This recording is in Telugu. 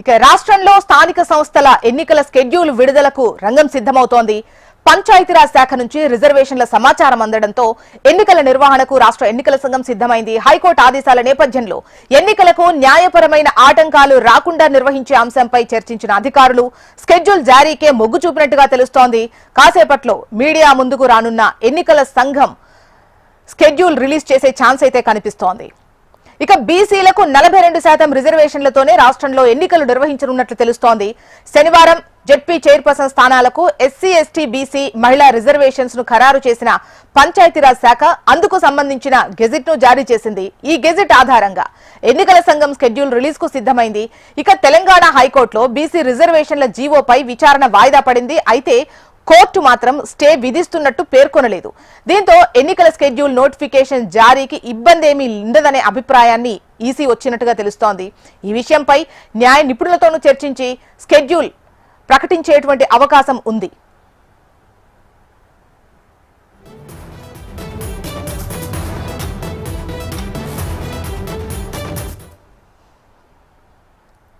ఇక రాష్ట్రంలో స్థానిక సంస్థల ఎన్నికల స్కెడ్యూల్ విడుదలకు రంగం సిద్ధమవుతోంది. పంచాయతీరాజ్ శాఖ నుంచి రిజర్వేషన్ల సమాచారం అందడంతో ఎన్నికల నిర్వహణకు రాష్ట్ర ఎన్నికల సంఘం సిద్ధమైంది. హైకోర్టు ఆదేశాల నేపథ్యంలో ఎన్నికలకు న్యాయపరమైన ఆటంకాలు రాకుండా నిర్వహించే అంశంపై చర్చించిన అధికారులు స్కెడ్యూల్ జారీకే మొగ్గు చూపినట్టుగా తెలుస్తోంది. కాసేపట్లో మీడియా ముందుకు రానున్న ఎన్నికల సంఘం స్కెడ్యూల్ రిలీజ్ చేసే ఛాన్స్ అయితే కనిపిస్తోంది. ఇక బీసీలకు నలభై రెండు శాతం రిజర్వేషన్లతోనే రాష్ట్రంలో ఎన్నికలు నిర్వహించనున్నట్లు తెలుస్తోంది. శనివారం జెడ్పీ చైర్పర్సన్ స్థానాలకు ఎస్సీ ఎస్టీ బీసీ మహిళా రిజర్వేషన్స్ను ఖరారు చేసిన పంచాయతీరాజ్ శాఖ అందుకు సంబంధించిన గెజిట్ను జారీ చేసింది. ఈ గెజిట్ ఆధారంగా ఎన్నికల సంఘం స్కెడ్యూల్ రిలీజ్కు సిద్ధమైంది. ఇక తెలంగాణ హైకోర్టులో బీసీ రిజర్వేషన్ల జీవోపై విచారణ వాయిదా పడింది. అయితే కోర్టు మాత్రం స్టే విధిస్తున్నట్టు పేర్కొనలేదు. దీంతో ఎన్నికల స్కెడ్యూల్ నోటిఫికేషన్ జారీకి ఇబ్బంది ఏమీ ఉండదనే అభిప్రాయాన్ని ఈసీ వచ్చినట్టుగా తెలుస్తోంది. ఈ విషయంపై న్యాయ నిపుణులతోనూ చర్చించి స్కెడ్యూల్ ప్రకటించేటువంటి అవకాశం ఉంది.